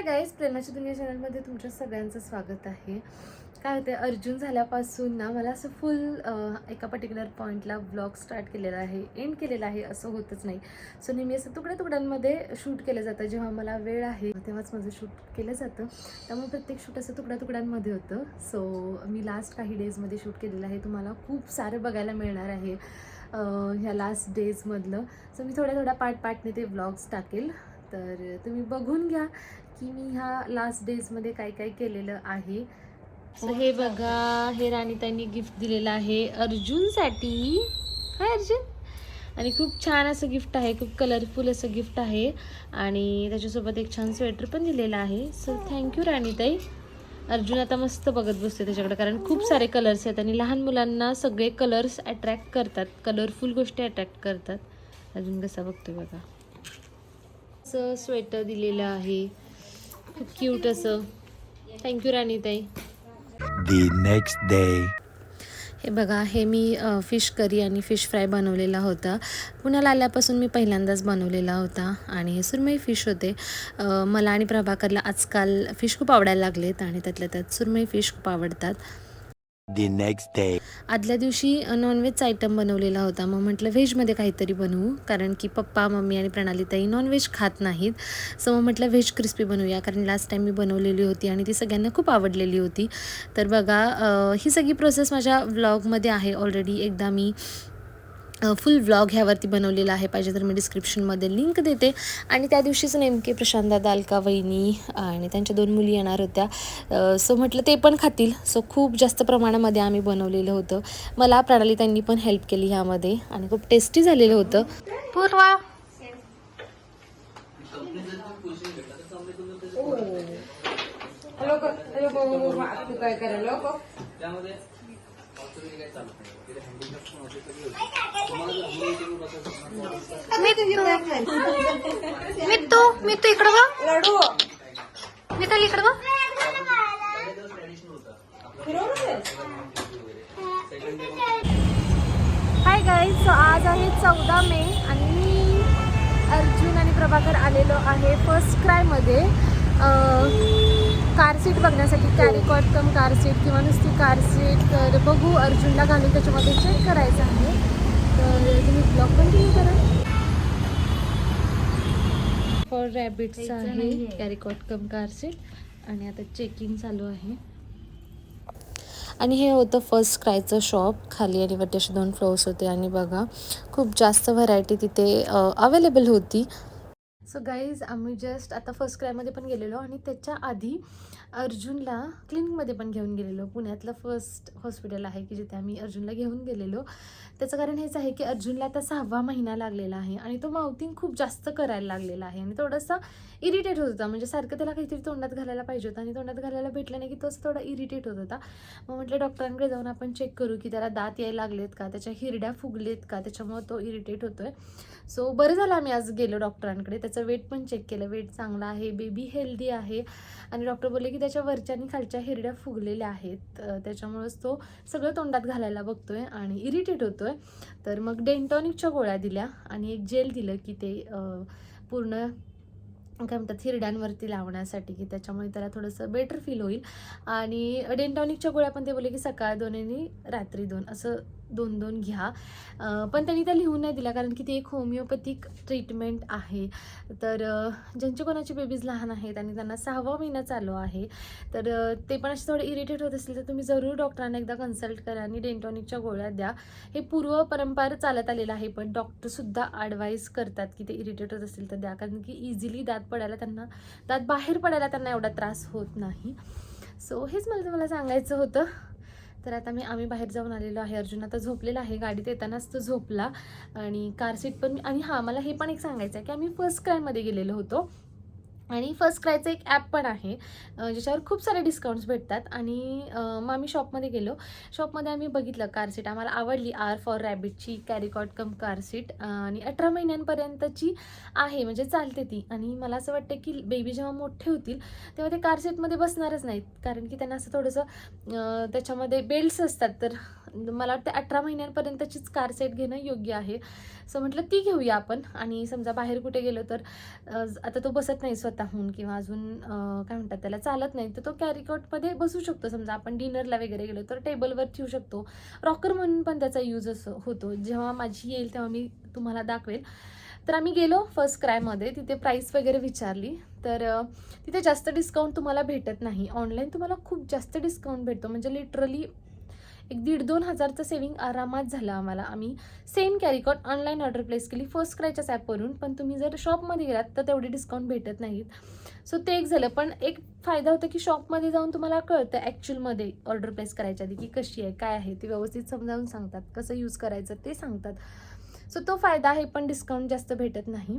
Hi guys प्रेमाच्या दुनिया चॅनलमध्ये तुमच्या सगळ्यांचं स्वागत आहे. काय होते अर्जुन झाल्यापासून ना मला असं फुल एका पर्टिक्युलर पॉईंटला ब्लॉग स्टार्ट केलेला आहे एंड केलेला आहे असं होतच नाही. सो नेहमी असं तुकड्या तुकड्यांमध्ये शूट केलं जातं. जेव्हा मला वेळ आहे तेव्हाच माझं शूट केलं जातं. त्यामुळे प्रत्येक शूट असं तुकड्या तुकड्यांमध्ये होतं. सो मी लास्ट काही डेजमध्ये शूट केलेलं आहे. तुम्हाला खूप सारं बघायला मिळणार आहे ह्या लास्ट डेजमधलं सो मी थोड्या थोड्या पार्ट पार्टने ते ब्लॉग्स टाकेल. तर तुम्ही बघून घ्या की मी ह्या लास्ट डेजमध्ये काय काय केलेलं आहे. सो हे बघा हे राणीताईंनी गिफ्ट दिलेलं आहे अर्जुनसाठी. हाय अर्जुन. आणि खूप छान असं गिफ्ट आहे खूप कलरफुल असं गिफ्ट आहे. आणि त्याच्यासोबत एक छान स्वेटर पण दिलेलं आहे. So thank you राणीताई. अर्जुन आता मस्त बघत बसते त्याच्याकडे कारण खूप सारे कलर्स आहेत आणि लहान मुलांना सगळे कलर्स अट्रॅक्ट करतात. कलरफुल गोष्टी अट्रॅक्ट करतात. अजून कसा बघतोय बघा. असं स्वेटर दिलेलं आहे. खूप क्यूट असं. थँक्यू राणीताई. Next day. हे बघा हे मी फिश करी आणि फिश फ्राय बनवलेला होता. पुण्याला आल्यापासून मी पहिल्यांदाच बनवलेला होता आणि हे सुरमई फिश होते. मला आणि प्रभाकरला आजकाल फिश खूप आवडायला लागलेत आणि त्यातल्या त्यात सुरमई फिश खूप आवडतात. The next आदल्या दिवशी नॉनव्हेजचा आयटम बनवलेला होता. मग म्हटलं व्हेजमध्ये काहीतरी बनवू कारण की पप्पा मम्मी आणि प्रणालीताई नॉनव्हेज खात नाहीत. सो मग म्हटलं व्हेज क्रिस्पी बनवूया कारण लास्ट टाईम मी बनवलेली होती आणि ती सगळ्यांना खूप आवडलेली होती. तर बघा ही सगळी प्रोसेस माझ्या व्लॉगमध्ये आहे ऑलरेडी एकदा मी फुल व्लॉग ह्यावरती बनवलेला आहे पाहिजे तर मी डिस्क्रिप्शनमध्ये लिंक देते आणि त्या दिवशीच नेमके प्रशांत अलका वहिनी आणि त्यांच्या दोन मुली येणार होत्या सो म्हटलं ते पण खातील सो खूप जास्त प्रमाणामध्ये आम्ही बनवलेलं होतं मला प्रणाली त्यांनी पण हेल्प केली ह्यामध्ये आणि खूप टेस्टी झालेलं होतं पूर्वा मित्तू मित्तू इकडं बघ. मिताली इकडं बघ. हाय गाईज सो आज आहे चौदा मे आणि मी अर्जुन आणि प्रभाकर आलेलो आहे फर्स्ट क्रायमध्ये कार सीट बघण्यासाठी carry cot cum car seat किंवा नुसती कार सीट तर बघू अर्जुनला घालून त्याच्यामध्ये चेक करायचं आहे. तर तुम्ही ब्लॉग कंटिन्यू करा. फॉर रॅबिट्स आहे carry cot cum car seat आणि आता चेकिंग चालू आहे. आणि हे होतं फर्स्ट क्रायचं शॉप खाली आणि वरती असे दोन फ्लोअर्स होते. आणि बघा खूप जास्त व्हरायटी तिथे अवेलेबल होती. सो गाईज आम्ही जस्ट आता फर्स्ट क्रायमध्ये पण गेलेलो आणि त्याच्या आधी अर्जुनला क्लिनिकमध्ये पण घेऊन गेलेलो. पुण्यातलं फर्स्ट हॉस्पिटल आहे की जिथे आम्ही अर्जुनला घेऊन गेलेलो. त्याचं कारण हेच आहे की अर्जुनला आता सहावा महिना लागलेला आहे आणि तो माउथिंग खूप जास्त करायला लागलेला आहे आणि थोडासा इरिटेट होत होता. म्हणजे सारखं त्याला काहीतरी तोंडात घालायला पाहिजे होतं आणि तोंडात घालायला भेटलं नाही की तोच थोडा इरिटेट होत होता. मग म्हटलं डॉक्टरांकडे जाऊन आपण चेक करू की त्याला दात यायला लागलेत का? त्याच्या हिरड्या फुगलेत का? त्याच्यामुळे तो इरिटेट होतोय. सो बरं झालं आम्ही आज गेलो डॉक्टरांकडे. त्याचं वेट पण चेक केलं. वेट चांगलं आहे बेबी हेल्दी आहे. आणि डॉक्टर बोलले की त्याच्या वरच्या आणि खालच्या हिरड्या फुगलेल्या आहेत. त्याच्यामुळंच त्याच्यामुळेच तो सगळं तोंडात घालायला बघतो आहे आणि इरिटेट होतो आहे तर मग डेंटॉनिकच्या गोळ्या दिल्या आणि एक जेल दिलं की ते पूर्ण काय म्हणतात हिरड्यांवरती लावण्यासाठी की त्याच्यामुळे त्याला थोडंसं बेटर फील होईल. आणि डेंटॉनिकच्या गोळ्या पण ते बोलले की सकाळ दोन आणि रात्री दोन. असं दोन दोन घ्या पण त्यांनी त्या लिहून नाही दिला कारण की ती एक होमिओपॅथिक ट्रीटमेंट आहे. तर ज्यांचे कोणाचे बेबीज लहान आहेत आणि त्यांना सहावा महिना चालू आहे तर ते पण असे थोडे इरिटेट होत असतील तर तुम्ही जरूर डॉक्टरांना एकदा कन्सल्ट करा आणि डेंटॉनिकच्या गोळ्या द्या. हे पूर्व परंपरा चालत आलेलं आहे पण डॉक्टरसुद्धा ॲडवाईस करतात की ते इरिटेट होत असतील तर द्या. कारण की इझिली दात पडायला त्यांना दात बाहेर पडायला त्यांना एवढा त्रास होत नाही. सो हेच मला तुम्हाला सांगायचं होतं. तर आता मी आम्ही बाहेर जाऊन आलेलो आहे. अर्जुन आता झोपलेला आहे. गाडीत येतानाच तो झोपला. आणि कार सीट पण आणि हां मला हे पण एक सांगायचं आहे की आम्ही फर्स्ट क्रायमध्ये गेलेलो होतो. आणि फर्स्ट क्रायचं एक ॲप पण आहे ज्याच्यावर खूप सारे डिस्काउंट्स भेटतात. आणि मग आम्ही शॉपमध्ये गेलो. शॉपमध्ये आम्ही बघितलं कार सीट आम्हाला आवडली R for रॅबिटची carry cot cum car seat आणि अठरा महिन्यांपर्यंतची आहे म्हणजे चालते ती. आणि मला असं वाटतं की बेबी जेव्हा मोठे होतील तेव्हा ते कार सीटमध्ये बसणारच नाहीत. कारण की त्यांना असं थोडंसं त्याच्यामध्ये बेल्ट्स असतात. तर मला वाटतं अठरा महिन्यांपर्यंतचीच कार सेट घेणं योग्य आहे. सो म्हटलं ती घेऊया आपण. आणि समजा बाहेर कुठे गेलो तर आता तो बसत नाही स्वतःहून किंवा अजून काय म्हणतात त्याला चालत नाही. तर तो कॅरिकॉटमध्ये बसू शकतो. समजा आपण डिनरला वगैरे गेलो तर टेबलवर ठेवू शकतो. रॉकर म्हणून पण त्याचा यूज असं होतो. जेव्हा माझी येईल तेव्हा मी तुम्हाला दाखवेल. तर आम्ही गेलो फर्स्ट क्रायमध्ये तिथे प्राईस वगैरे विचारली. तर तिथे जास्त डिस्काउंट तुम्हाला भेटत नाही. ऑनलाईन तुम्हाला खूप जास्त डिस्काउंट भेटतो. म्हणजे लिटरली एक दीड दोन हजारचं सेविंग आरामात झालं आम्हाला. आम्ही same carry cot online order place केली. फर्स्ट क्रायच्याच ॲपवरून पण तुम्ही जर शॉपमध्ये गेलात तर तेवढे डिस्काउंट भेटत नाहीत. सो ते एक झालं. पण एक फायदा होता की शॉपमध्ये जाऊन तुम्हाला कळतं ॲक्च्युअलमध्ये ऑर्डर प्लेस करायच्या आधी की कशी आहे काय आहे. ते व्यवस्थित समजावून सांगतात. कसं यूज करायचं ते सांगतात. सो तो फायदा आहे पण डिस्काउंट जास्त भेटत नाही.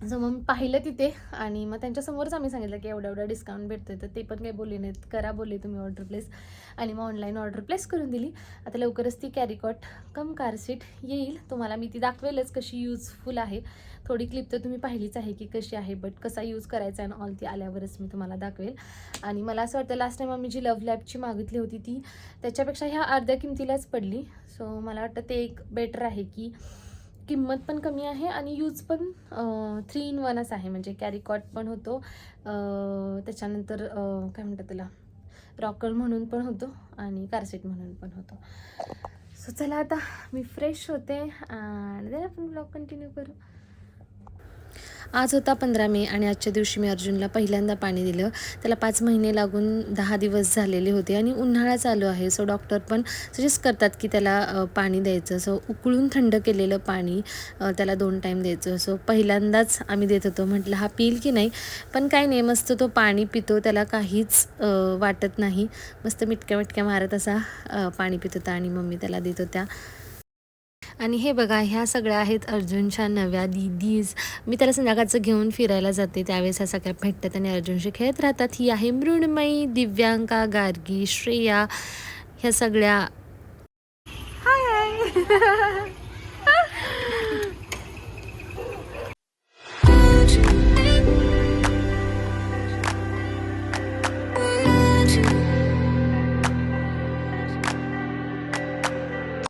सो मग पाहिलं तिथे आणि मग त्यांच्यासमोरच आम्ही सांगितलं की एवढा एवढा डिस्काउंट भेटतोय तर ते पण काही बोलले नाहीत. करा बोलले तुम्ही ऑर्डर प्लेस आणि मग ऑनलाईन ऑर्डर प्लेस करून दिली. आता लवकरच ती कॅरिकॉट कम कार सीट येईल. तुम्हाला मी ती दाखवेलच कशी यूजफुल आहे. थोडी क्लिप तर तुम्ही पाहिलीच आहे की कशी आहे बट कसा यूज करायचा आणि ऑल ती आल्यावरच मी तुम्हाला दाखवेल. आणि मला असं वाटतं लास्ट टाईम आम्ही जी लव्ह लॅबची मागितली होती ती त्याच्यापेक्षा ह्या अर्ध्या किमतीलाच पडली. सो मला वाटतं ते एक बेटर आहे की किंमत पण कमी आहे आणि यूज पण थ्री इन वनच आहे. म्हणजे कॅरीकॉट पण होतो. त्याच्यानंतर काय म्हणतात त्याला? रॉकर म्हणून पण होतो आणि कारसेट म्हणून पण होतो. सो चला आता मी फ्रेश होते आणि आपण ब्लॉग कंटिन्यू करू. आज होता पंधरा मे आणि आजच्या दिवशी मी अर्जुनला पहिल्यांदा पाणी दिलं. त्याला पाच महिने लागून दहा दिवस झालेले होते आणि उन्हाळा चालू आहे. सो डॉक्टर पण सजेस्ट करतात की त्याला पाणी द्यायचं. सो उकळून थंड केलेलं पाणी त्याला दोन टाईम द्यायचं. सो पहिल्यांदाच आम्ही देत होतो. म्हटलं हा पिल की नाही? पण काय नाही मस्त तो पाणी पितो. त्याला काहीच वाटत नाही. मस्त मिटक्या मिटक्या मारत असा पाणी पित होता आणि मम्मी त्याला देत होत्या. आणि हे बघा ह्या सगळ्या आहेत अर्जुनच्या नव्या दीदीज. मी त्याला संध्याकाळचं घेऊन फिरायला जाते. त्यावेळेस ह्या सगळ्या भेटतात आणि अर्जुनशी खेळत राहतात. ही आहे मृण्मयी दिव्यांका गार्गी श्रेया ह्या सगळ्या. हाय